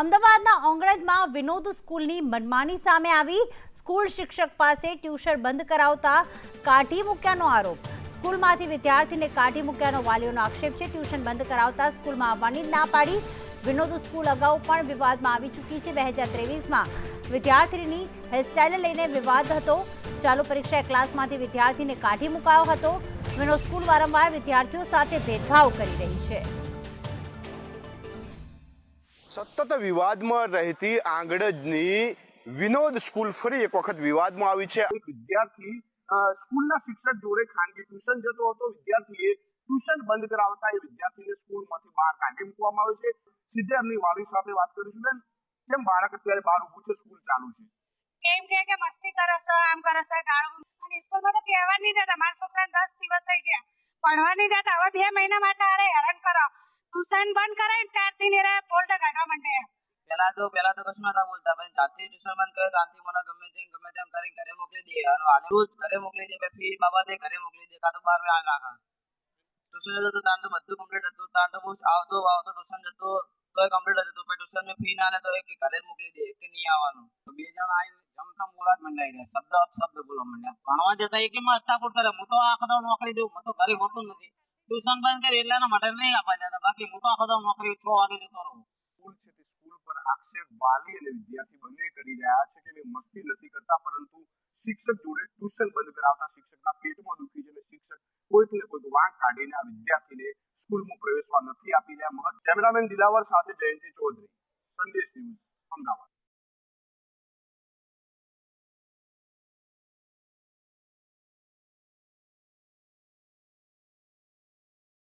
અમદાવાદના ઓંગણજમાં વિનોદ સ્કૂલની મનમાની સામે આવી. સ્કૂલ શિક્ષક પાસે ટ્યુશન બંધ કરાવતા કાઢી મૂક્યાનો આરોપ. સ્કૂલમાંથી વિદ્યાર્થીને કાઢી મૂક્યાનો વાલીઓનો આક્ષેપ છે. ટ્યુશન બંધ કરાવતા સ્કૂલમાં આવવાની ના પાડી. વિનોદ સ્કૂલ અગાઉ પણ વિવાદમાં આવી ચૂકી છે. બે હજાર ત્રેવીસમાં વિદ્યાર્થીની હેરસ્ટાઇલ લઈને વિવાદ હતો. ચાલુ પરીક્ષા ક્લાસમાંથી વિદ્યાર્થીને કાઢી મુકાયો હતો. વિનોદ સ્કૂલ વારંવાર વિદ્યાર્થીઓ સાથે ભેદભાવ કરી રહી છે. સતત વિવાદમાં રહેતી આંગણજની વિનોદ સ્કૂલ ફરી એક વખત વિવાદમાં આવી છે. એક વિદ્યાર્થી સ્કૂલના શિક્ષક જોડે ખાનગી ટ્યુશન જતો હતો. વિદ્યાર્થીએ ટ્યુશન બંધ કરાવતા એ વિદ્યાર્થીને સ્કૂલમાંથી બહાર કાઢી મૂકવામાં આવે છે. સીધે એમની વાલી સાથે વાત કરીશું. બેન, કેમ બાળક અત્યારે બહાર ઉભું છે? સ્કૂલ ચાલુ છે. કેમ કે કે મસ્તી કરે છે, આમ કરે છે, ગાળો અને સ્કૂલમાં તો કહેવા નહીં દેતા. મારા છોકરાને 10 દિવસ થઈ ગયા. ભણવા નહીં દેતા. હવે બે મહિના માટે આરે હેરાન કરો. ટ્યુશન બંધ કરે ને ત્યારથી ને રે પોલટા કાઢવા માંડે પેલા તો પેલા તો કશું નતા બોલતા, પણ જાતે ટ્યુશન બંધ કરે ત્યાંથી મને ગમે તેમ ગમે તેમ કરીને ઘરે મોકલી દે અને આને રોજ ઘરે મોકલી દે પછી ફી બાબતે ઘરે મોકલી દે, કાં તો બાર આ નાખા ટ્યુશન જતો તાન તો બધું કમ્પ્લીટ હતું, તાન તો બહુ આવતો આવતો ટ્યુશન જતો, તોય કમ્પ્લીટ હતું પછી ટ્યુશનની ફી ના લે, તો એ કે ઘરે જ મોકલી દે કે નહીં આવવાનું. તો બે જણ આવીને જમતા બોલા જ મંડાઈ ગયા શબ્દ અપશબ્દ બોલવા માંડ્યા. ભણવા જતા એક માસ્તાપુર કરે, હું તો આખો દાડો નોકરી દઉં હું તો ઘરે હોતું નથી. ટ્યુશન બંધ કરી એટલે માટે નહીં આપવા જતા બાકી હું આખો તો નોકરી છ જતો રહું. સ્કૂલ છે તે સ્કૂલ પર આક્ષેપ વાલી અને વિદ્યાર્થી બંને કરી રહ્યા છે કે મેં મસ્તી નથી કરતા, પરંતુ શિક્ષક જોડે ટ્યુશન બંધ કરાવતા શિક્ષકના પેટમાં દુખી છે અને શિક્ષક કોઈક ને કોઈક વાંક કાઢીને આ વિદ્યાર્થીને સ્કૂલમાં પ્રવેશવા નથી આપી રહ્યા. મહત્વ કેમેરામેન દિલાવર સાથે જયંતિ ચૌધરી. સંદેશ ન્યૂઝ.